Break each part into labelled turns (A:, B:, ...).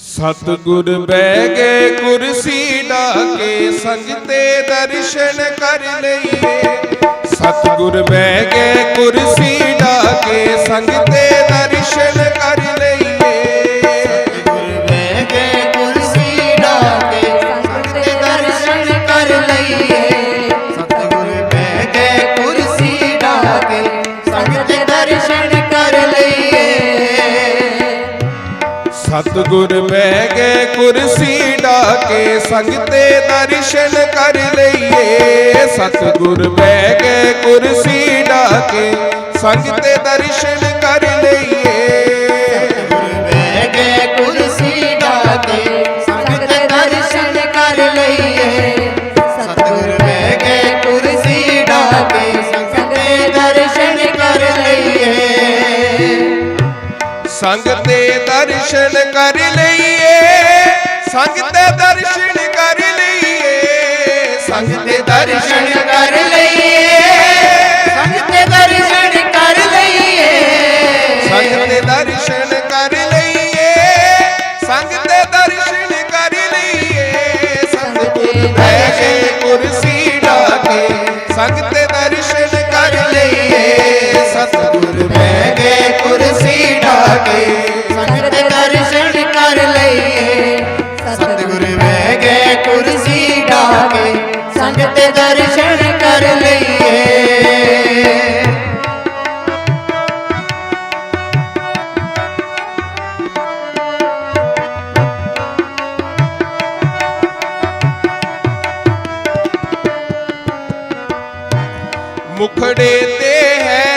A: ਸਤਿਗੁਰ ਬਹਿ ਗਏ ਕੁਰਸੀ ਢਾਕੇ ਸੰਗ ਤੇ ਦਰਸ਼ਨ ਕਰ ਲਈਏ। ਸਤਿਗੁਰ ਬਹਿ ਗਏ ਕੁਰਸੀ ਢਾਕੇ ਸੰਗ ਤੇ ਦਰਸ਼ਨ ਕਰ ਲਈਏ।
B: ਸਤਿਗੁਰ ਬਹਿ ਗਏ ਕੁਰਸੀ ਢਾਕੇ
A: ਸੰਗ ਤੇ ਦਰਸ਼ਨ ਕਰ ਲਈਏ। ਸਤਿਗੁਰ ਬਹਿ ਗਏ ਕੁਰਸੀ ਢਾਕੇ ਸੰਗ ਤੇ ਦਰਸ਼ਨ ਕਰ ਲਈਏ।
B: ਦਰਸ਼ਨ ਕਰ ਲਈਏ,
A: ਸੰਗ ਤੇ ਦਰਸ਼ਨ ਕਰ ਲਈਏ, ਸੰਗ ਤੇ ਦਰਸ਼ਨ ਕਰ ਲਈਏ।
B: ਸੰਗ ਤੇ ਦਰਸ਼ਨ ਕਰ ਲਈਏ, ਸੰਗ ਤੇ ਦਰਸ਼ਨ ਕਰ ਲਈਏ,
A: ਸੰਗ ਤੇ ਦਰਸ਼ਨ ਕਰ ਲਈਏ। ਸਤਿਗੁਰ ਬਹਿ ਗਏ ਕੁਰਸੀ ਢਾਕੇ, ਸੰਗ ਤੇ ਦਰਸ਼ਨ ਕਰ ਲਈਏ। ਸਤਿਗੁਰ ਬਹਿ ਗਏ ਕੁਰਸੀ ਢਾਕੇ।
B: ਸੰਗ ਸੰਗ ਦਰਸ਼ਨ ਕਰ ਲਈਏ।
A: ਮੁਖੜੇ ਤੇ ਹੈ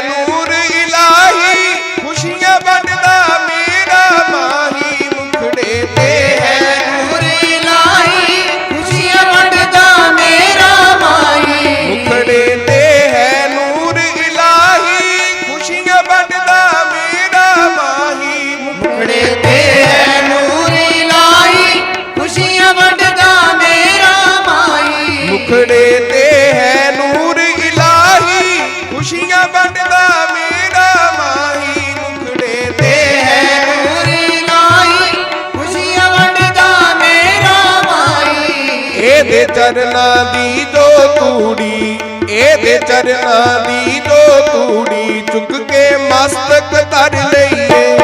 A: ਇਹਦੇ ਚਰਨਾਂ ਦੀ ਦੋ ਤੂੜੀ, ਇਹਦੇ ਚਰਨਾਂ ਦੀ ਦੋ ਤੂੜੀ, ਚੁੱਕ ਕੇ ਮਸਤਕ ਧਰ ਲਈਏ।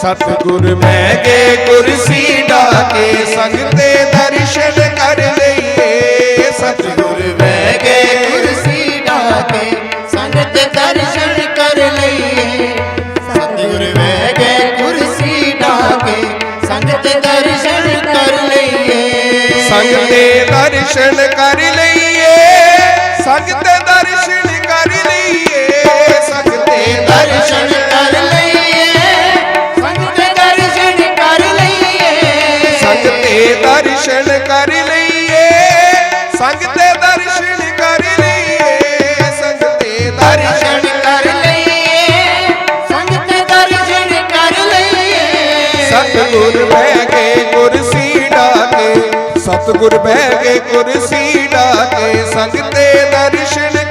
A: ਸਤਿਗੁਰ ਮੈਂ ਗੇ ਕੁਰਸੀ ਢਾਕੇ ਸੰਗ ਦਰਸ਼ਨ ਕਰ ਲਈਏ। ਸਤਿਗੁਰ ਮੈਂ ਗੇ
B: ਕੁਰਸੀ ਢਾਕੇ ਸੰਗਤ ਦਰਸ਼ਨ ਕਰ ਲਈਏ। ਸਤਿਗੁਰ ਮੈਂ ਗਏ ਕੁਰਸੀ ਢਾਕੇ ਸੰਗਤ ਦਰਸ਼ਨ ਕਰ ਲਈਏ।
A: ਸੰਗ ਦਰਸ਼ਨ ਕਰ ਲਈਏ। ਸੰਗ ਤੇ ਦਰਸ਼ਨ ਕਰ ਲਈਏ। ਸੰਗ
B: ਦਰਸ਼ਨ ਕਰ ਲਈਏ। ਸੰਗਤ ਦਰਸ਼ਨ ਕਰ ਲਈਏ।
A: ਸੰਗ ਤੇ ਦਰਸ਼ਨ ਕਰ ਲਈਏ। ਸੰਗ ਤੇ ਦਰਸ਼ਨ ਕਰ ਲਈਏ। ਸੰਗ ਦਰਸ਼ਨ
B: ਕਰ ਲਈਏ। ਸੰਗਤ ਦਰਸ਼ਨ ਕਰ ਲਈਏ।
A: ਸਤਿਗੁਰ ਬਹਿ ਕੇ ਸਤਿਗੁਰ ਬਹਿ ਕੇ ਕੁਰਸੀ ਢਾਕੇ ਸੰਗ ਤੇ ਦਰਸ਼ਨ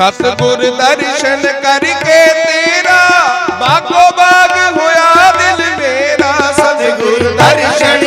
A: ਸਤਿਗੁਰ
B: ਦਰਸ਼ਨ
A: ਕਰਕੇ ਤੇਰਾ ਬਾਗੋ ਬਾਗ ਹੋਇਆ ਦਿਲ ਮੇਰਾ। ਸਤਿਗੁਰ
B: ਦਰਸ਼ਨ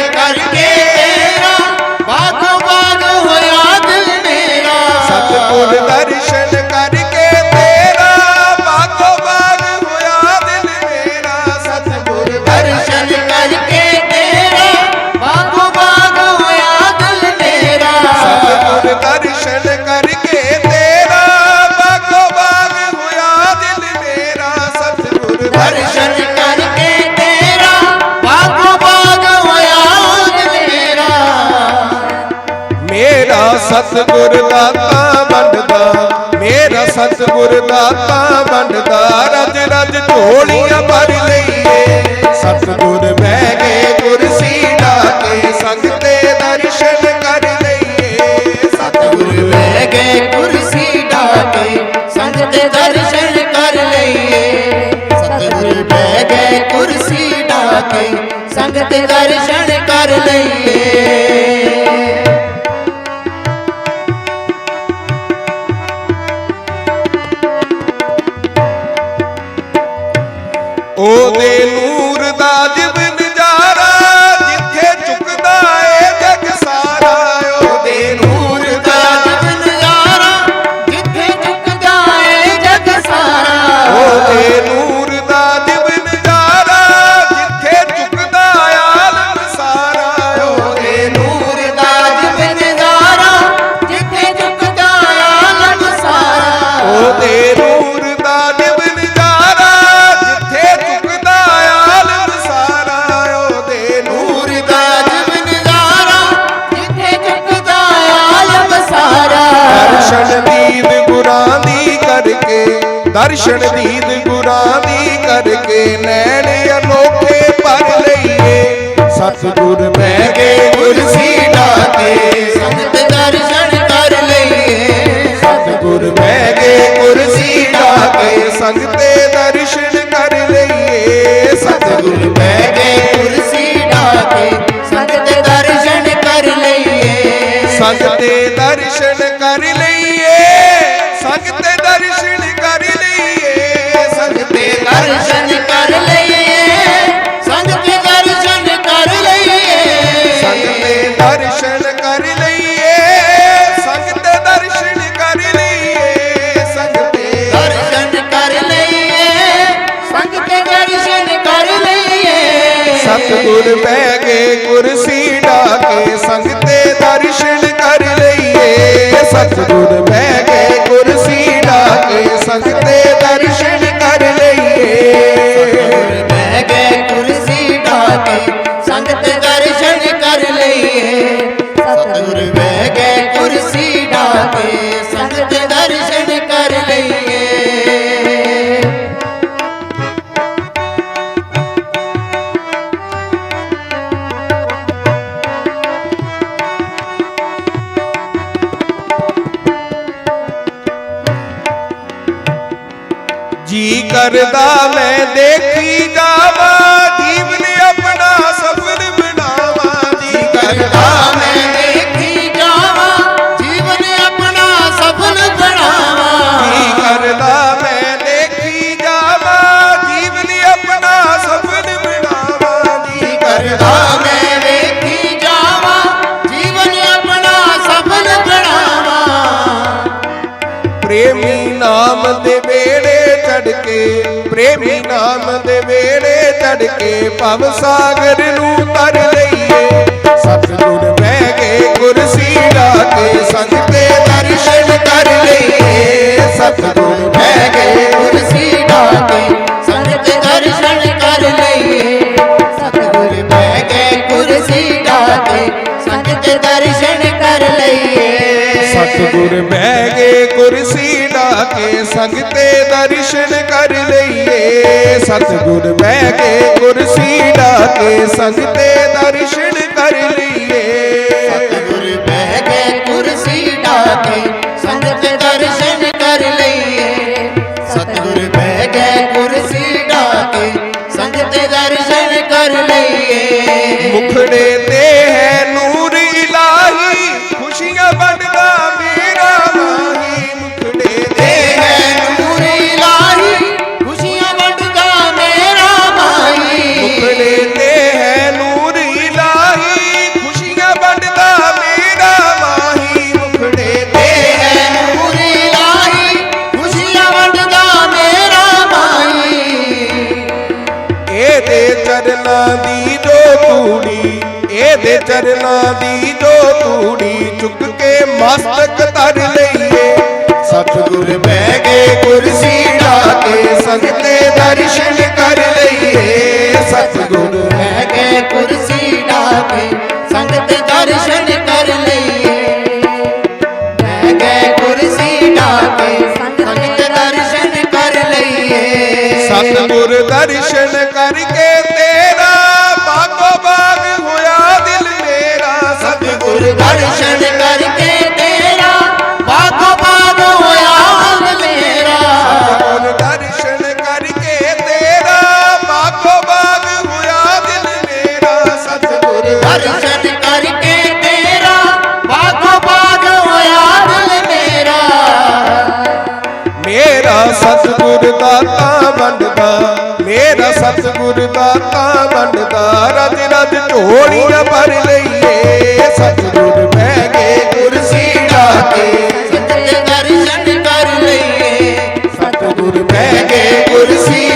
B: ਮੇਰਾ
A: ਸਤਗੁਰ ਦਾਤਾ ਵੰਡਦਾ, ਮੇਰਾ ਸਤਗੁਰ ਦਾਤਾ ਵੰਡਦਾ। ਰਜ ਰਜ ਢੋਲੀਆਂ ਭਰ ਲਈਏ। ਸਤਗੁਰ ਬਹਿ ਕੇ ਕੁਰਸੀ ਢਾਕੇ ਸੰਗ ਤੇ ਦਰਸ਼ਨ
B: ਕਰ ਲਈਏ।
A: ਸਤਗੁਰ ਬਹਿ ਕੇ ਕੁਰਸੀ ਢਾਕੇ ਸੰਗ ਤੇ ਦਰਸ਼ਨ ਕਰ
B: ਲਈਏ। ਸਤਗੁਰ ਬਹਿ ਕੇ ਕੁਰਸੀ ਢਾਕੇ ਸੰਗ ਤੇ
A: ਦਰਸ਼ਨ ਦਰਸ਼ਨ ਦੀਦ ਗੁਰਾਂ ਦੀ ਕਰਕੇ ਨੈਣ ਅਨੋਖੇ ਭਰ ਲਈਏ। ਸਤਿਗੁਰ ਬਹਿ ਗਏ ਕੁਰਸੀ ਢਾਕੇ
B: ਸੰਗਤ ਦਰਸ਼ਨ ਕਰ ਲਈਏ।
A: ਸਤਿਗੁਰ ਬਹਿ ਗਏ ਕੁਰਸੀ ਢਾਕੇ ਸੰਗ ਤੇ ਦਰਸ਼ਨ ਕਰ ਲਈਏ। ਸਤਿਗੁਰ ਬਹਿ ਗਏ
B: ਕੁਰਸੀ ਢਾਕੇ ਸੰਗਤ ਦਰਸ਼ਨ ਕਰ ਲਈਏ।
A: ਸੰਗ ਤੇ ਦਰਸ਼ਨ
B: ਗੁਰ
A: ਪੈ ਬਹਿ ਗਏ ਕੁਰਸੀ ਢਾਕੇ ਸੰਗ ਤੇ ਦਰਸ਼ਨ ਕਰ ਲਈਏ। ਸਤਿਗੁਰ ਜੀ ਮੈਂ ਦੇਖੀ ਜਾਵਾਂ, ਜੀਵਨ ਆਪਣਾ ਸਫਲ ਬਣਾਵਾਂ, ਜੀ ਕਰਦਾ
B: ਮੈਂ ਦੇਖੀ ਜਾਵਾਂ, ਜੀਵਨ ਆਪਣਾ ਸਫਲ ਬਣਾਵਾਂ।
A: ਜੀ ਕਰਦਾ ਮੈਂ ਦੇਖੀ ਜਾਵਾਂ, ਜੀਵਨ ਆਪਣਾ ਸਫਲ ਬਣਾਵਾਂ। ਜੀ
B: ਕਰਦਾ ਮੈਂ ਦੇਖੀ ਜਾਵਾਂ, ਜੀਵਨ ਆਪਣਾ ਸਫਲ ਬਣਾਵਾਂ।
A: ਪ੍ਰੇਮੀ ਨਾਮ ਦੇਵੇ ਵੇੜੇ ਪ੍ਰੇਮੀ ਨਾਮ ਦੇ ਵੇੜੇ ਤੜਕੇ, ਭਵ ਸਾਗਰ ਨੂੰ ਤਰ ਲਈਏ। ਸਤਿਗੁਰ ਬਹਿ ਗਏ ਕੁਰਸੀ ਢਾ ਕੇ ਸੰਗ ਦਰਸ਼ਨ ਕਰ ਲਈਏ। ਸਤਿਗੁਰ ਬਹਿ ਗਏ
B: ਕੁਰਸੀ ਢਾਕੇ ਸੰਗਤ ਦਰਸ਼ਨ ਸਤਿਗੁਰ ਬਹਿ ਗਏ ਕੁਰਸੀ
A: ਢਾ ਕੇ ਸੰਗ ਤੇ ਦਰਸ਼ਨ ਕਰ ਲਈਏ। ਸਤਿਗੁਰ ਬਹਿ ਗਏ ਕੁਰਸੀ ਢਾ ਕੇ ਸੰਗ ਤੇ ਦਰਸ਼ਨ ਕਰ ਲਈਏ।
B: ਸਤਿਗੁਰ ਬਹਿ ਗਏ ਕੁਰਸੀ ਢਾਕੇ ਸੰਗਤ ਦਰਸ਼ਨ ਕਰ ਲਈਏ। ਸਤਿਗੁਰ ਬਹਿ ਗਏ ਕੁਰਸੀ ਢਾਕੇ ਸੰਗਤ ਦਰਸ਼ਨ ਕਰ ਲਈਏ।
A: ਮੁਖੜੇ ਤੂੜੀ ਚੁੱਕ ਕੇ ਮਸਤਕ ਧਰ ਲਈਏ। ਸਤਿਗੁਰ ਬਹਿ ਗਏ ਕੁਰਸੀ ਢਾ ਕੇ ਸੰਗ ਦਰਸ਼ਨ ਕਰ ਲਈਏ। ਸਤਿਗੁਰ
B: ਬਹਿ ਗਏ ਕੁਰਸੀ ਢਾਕੇ ਸੰਗਤ ਦਰਸ਼ਨ ਕਰ ਲਈਏ। ਬਹਿ ਗਏ ਕੁਰਸੀ ਢਾਕੇ ਸੰਗਤ ਦਰਸ਼ਨ ਕਰ ਲਈਏ।
A: ਸਤਿਗੁਰ ਦਰਸ਼ਨ ਕਰਕੇ ਵੰਡਦਾ। ਮੇਰਾ ਸਤਿਗੁਰ ਦਾਤਾ ਵੰਡਦਾ। ਰਜ ਰਜ ਝੋਲੀਆਂ ਭਰ ਲਈਏ। ਸਤਿਗੁਰ ਬਹਿ ਗਏ ਕੁਰਸੀ ਢਾ ਕੇ।
B: ਸੰਗਤ ਦਰਸ਼ਨ ਕਰ ਲਈਏ।
A: ਸਤਿਗੁਰ ਬਹਿ ਗਏ ਕੁਰਸੀ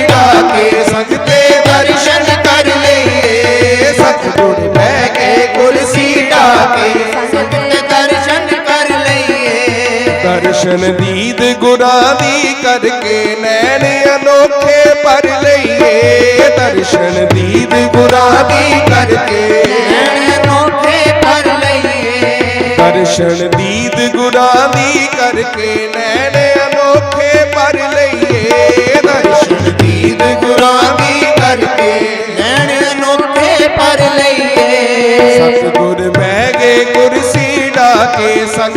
A: ਦਰਸ਼ਨ ਦੀਦ ਗੁਰਾਂ ਦੀ ਕਰਕੇ ਨੈਣ ਅਨੋਖੇ ਭਰ ਲਈਏ। ਦਰਸ਼ਨ ਦੀਦ ਗੁਰਾਂ ਦੀ ਕਰਕੇ
B: ਨੈਣ ਅਨੋਖੇ ਭਰ ਲਈਏ।
A: ਦਰਸ਼ਨ ਦੀਦ ਗੁਰਾਂ ਦੀ ਕਰਕੇ ਨੈਣ ਅਨੋਖੇ ਭਰ ਲਈਏ। ਦਰਸ਼ਨ ਦੀਦ ਗੁਰਾਂ ਦੀ ਕਰਕੇ
B: ਨੈਣ ਅਨੋਖੇ ਭਰ ਲਈਏ।
A: ਸਤਿਗੁਰ ਬਹਿ ਗਏ ਕੁਰਸੀ ਢਾ ਕੇ ਸੰਗਤੇ